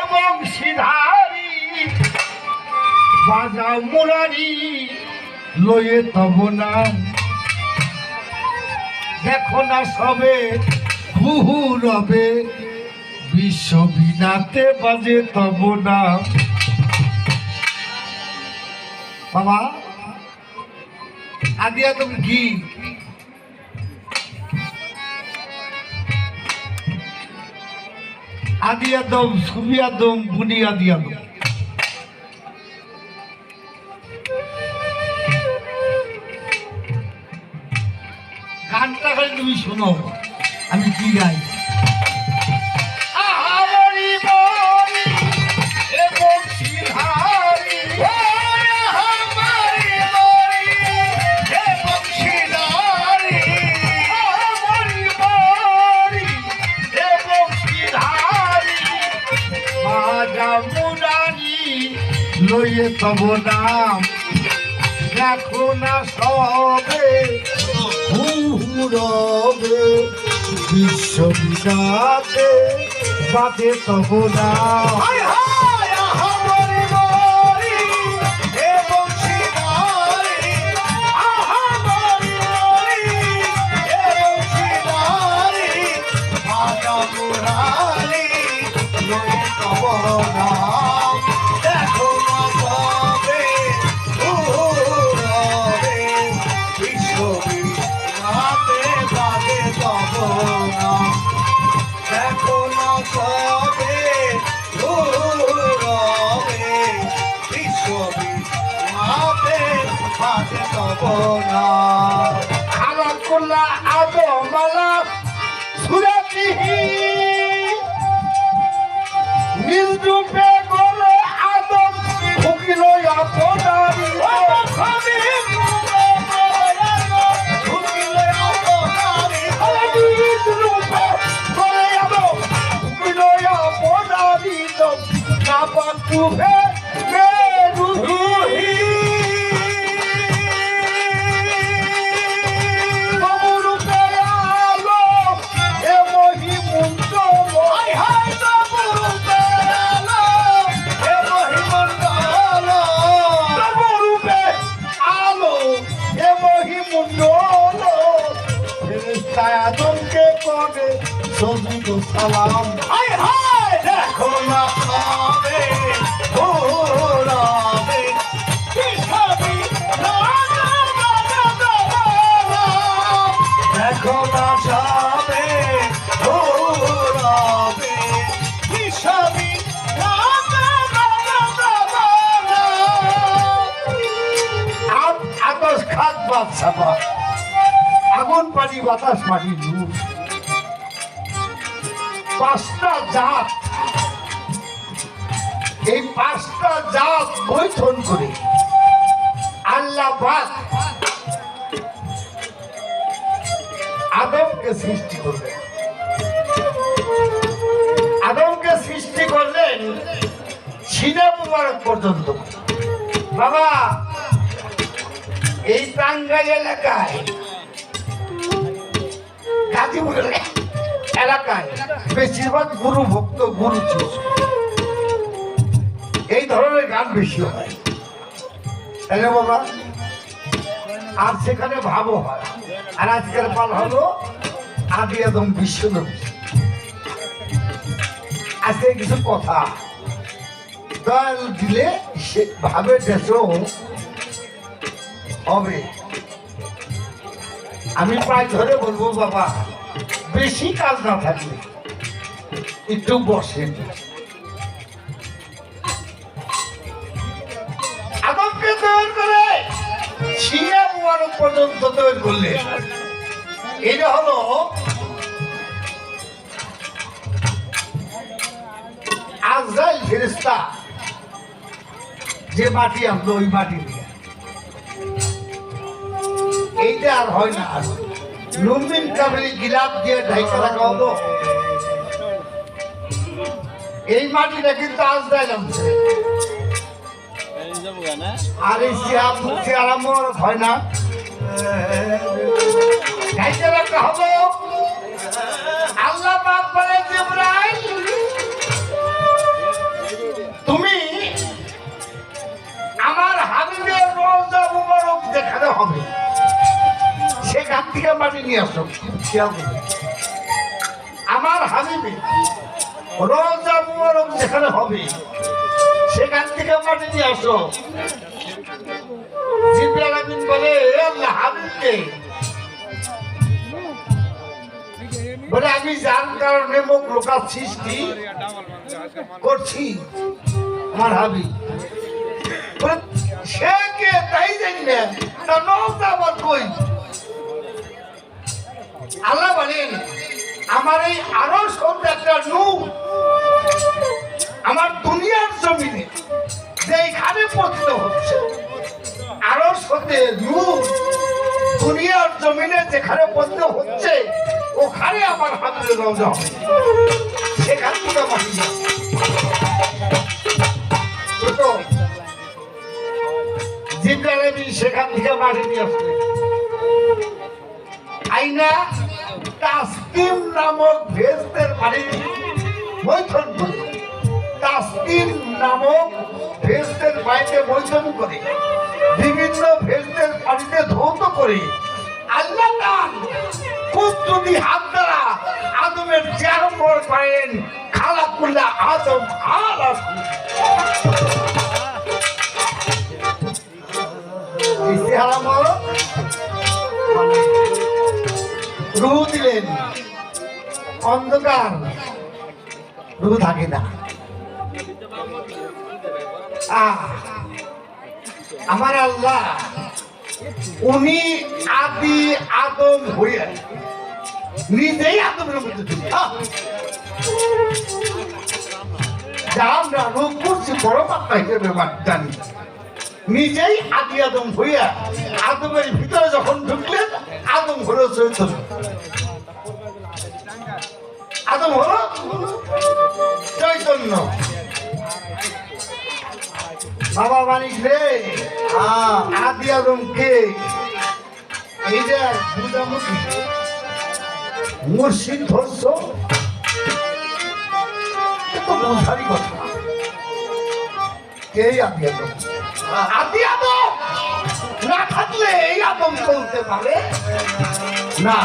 এবং সিধারি। বাজা মুরারি, লয়ে তব নাম দেখো না সবে হুহু রবে বিশ্ববিনাতে বাজে তব নাম বাবা। আদিয়া তুমি কি আদিয়া দম সুবিয়া দম বুনিয়া দিয়া দম গানটা খালি তুমি শোনো, আমি কি গাই? বিশ্ববিদাতে বাদে তব মাতে তব না খালা কোলা আদো মালা সুরাতিহি নিজ রূপে গলে আদম ফুকিল আপনারি না পাতুহে মেরুহি করে সজুদ সালাম? হাই হাই দেখো না খাবে রবে আকাশ খাত আগুন পানি, বাতাস মাটি পাঁচটা জাত। এই পাঁচটা জাত বৈঠন করে আল্লাহ আদমকে সৃষ্টি করলেন। আদমকে সৃষ্টি করলেন সিনে মুবারক পর্যন্ত। বাবা এই টাঙ্গাই এলাকায় গাজীপুর এলাকায় বেশিরভাগ গুরু ভক্ত, গুরু এই ধরনের গান বেশি হয়। বাবা, আর সেখানে ভাবও হয় আর আজকের পাল হলো আদি একদম বিশ্বনবী। আজকে কিছু কথা। দয়াল দিলে সে ভাবে দেশও হবে। আমি প্রায় ধরে বলব, বাবা, বেশি কাজ না থাকলে একটু বসেন এটা হলো যে মাটি আনলো, ওই মাটি দিয়ে এইটা আর হয় না। লুম্বিন কাবলি গিলাপ দিয়ে ঢাইকা রাখা হলো এই মাটিটা কিন্তু আজরাইল আনছে আর এই চেয়ার আমার হয় না। গাইতে রাখতে হবে। আল্লাহ পাক বলে তুমি আমার হাবিবের রোজা মুবারক দেখাতে হবে। নিয়ে আসো। খেয়াল করবে। আমার হাবিবে যেখানে হবে, সেখান থেকে নিয়ে আসো। আমি যার কারণে মুখ সৃষ্টি করছি, আমার হাবি সে কে তাই জানি না। কই? আল্লাহ বলেন, আমার এই আরও একটা নূর, আমার দুনিয়ার জমিনে যেখানে পতিত হচ্ছে আরও সত্যি নূর, দুনিয়ার জমিনে যেখানে পতিত হচ্ছে, ওখানে আমার হাতের রওজা সেখান থেকে আমিন সেখান থেকে মাটি নিয়ে আসবে। আইনা তাসকিম নামক ভেস্তের বাড়ি। মৈথন করে। তাসকিম নামক ভেস্তের বাড়িতে মৈথন করে। বিভিন্ন ভেস্তের বাড়িতে ধৌত করে। আল্লাহ তার কুদ্দুদি হাত দ্বারা আদমের চেয়ার উপর করেন খালাকুল্লাহ আদম আলা ইস্তেহারা বলো রু দিলেন। অন্ধকার। রু থাকে না। আমার আল্লাহ, উনি আদি আদম হইয়া নিজেই আদমের মধ্যে যার না রূপ করছি, বড় পাত্তা হিসেবে জানি নিজেই আদি আদম হইয়া আদমের ভিতরে যখন ঢুকলেন আদম হলো চৈতন্য আদম হলো চৈতন্য বাবা মানিক রে আদি আদম কে যে বুঝামুখি মুর্শিদ ধরছ তো বোঝারই কথা কে আদি আদম আদি আদম এই আদম চলতে না।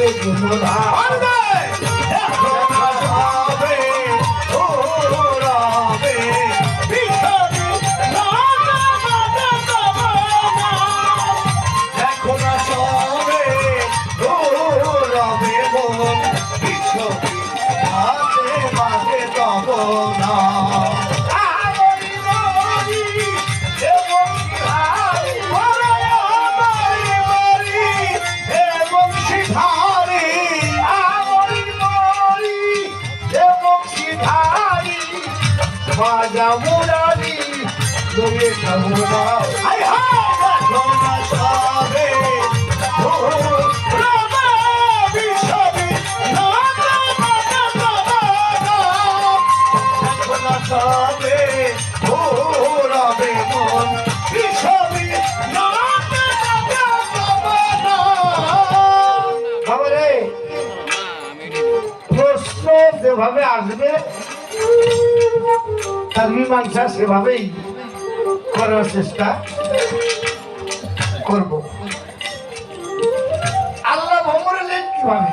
খেলে গুমরা দেখো এবং সিধারি, বাজা মুরারি, কামনা তার মীমাংসা সেভাবেই করার চেষ্টা করব। আল্লাহ ভ্রমণে কীভাবে?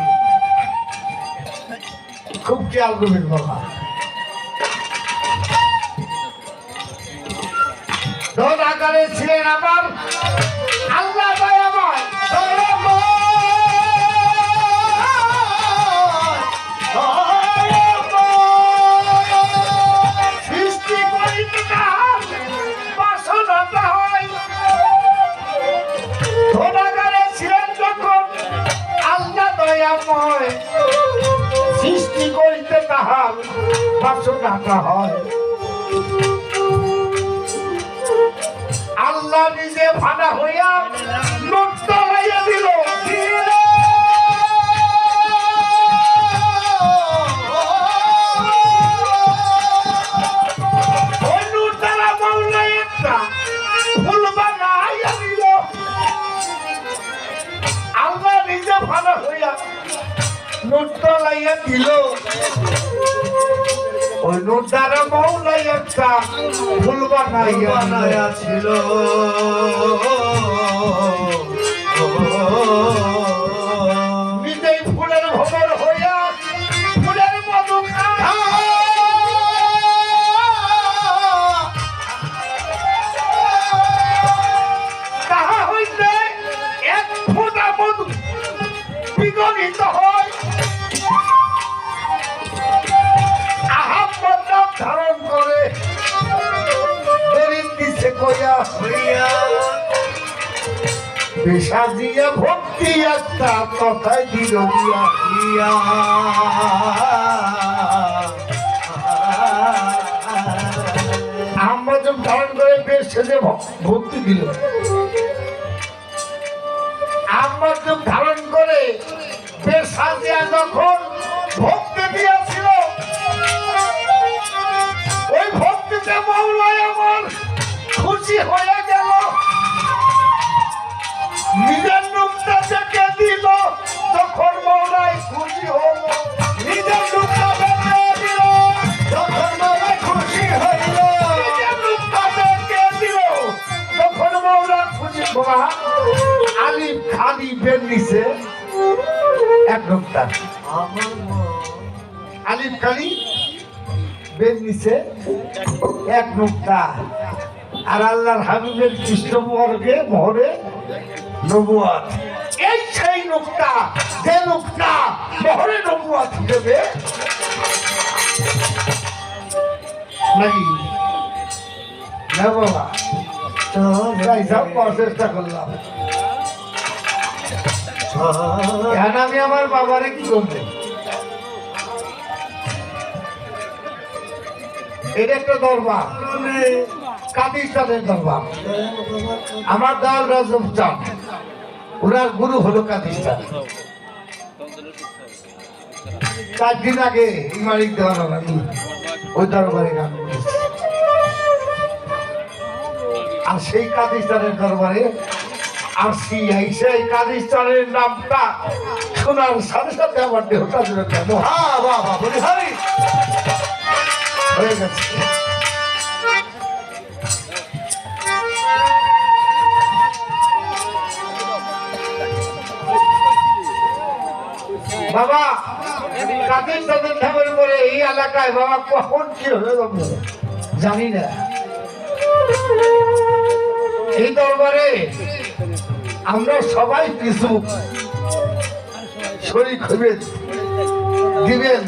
খুব খেয়াল করবেন বাবা। ধন আকারে ছিলেন আমার বাসনাটা হয়। আল্লাহ নিজে ভাড়া হইয়া বানায়া ছিল ইয়া আহম্মদ ধারণ করে বেশ সেজে ভক্তি দিল। আহম্মদ ধারণ করে বেশ সাজিয়া যখন ভক্তি দিয়েছিল, ওই ভক্তিতে মৌলায় আমার খুশি হয়ে গেল। নিজের নিছে এক নোকটা আর আল্লাহর হাবিবের কৃষ্ণবর্গে মহরে নবুয়াত এই সেই নোকটা যে নোকটা মহরে নবুয়াত দেবে নাকি? না বাবা চেষ্টা করলাম। এখন আমি আমার বাবারে কি করবে? এটা একটা দরবার। কাদিস্তানের দরবার। আমার দল রাজব চান ওনার গুরু হলো কাদিস্তান চার দিন আগে এই মালিক দেওয়ার আমি ওই দরবারে গান আর সেই কাদিস্তানের দরবারে আসি আইসে এই কাদিস্তানের নামটা শোনার সাথে সাথে আমার দেহটা হ্যাঁ। বাবা বলি হাই। এই এলাকায়? বাবা, কখন কি হয়ে যাবে জানি না। এই দরবারে আমরা সবাই কিছু শরীর হইবে দিবেন।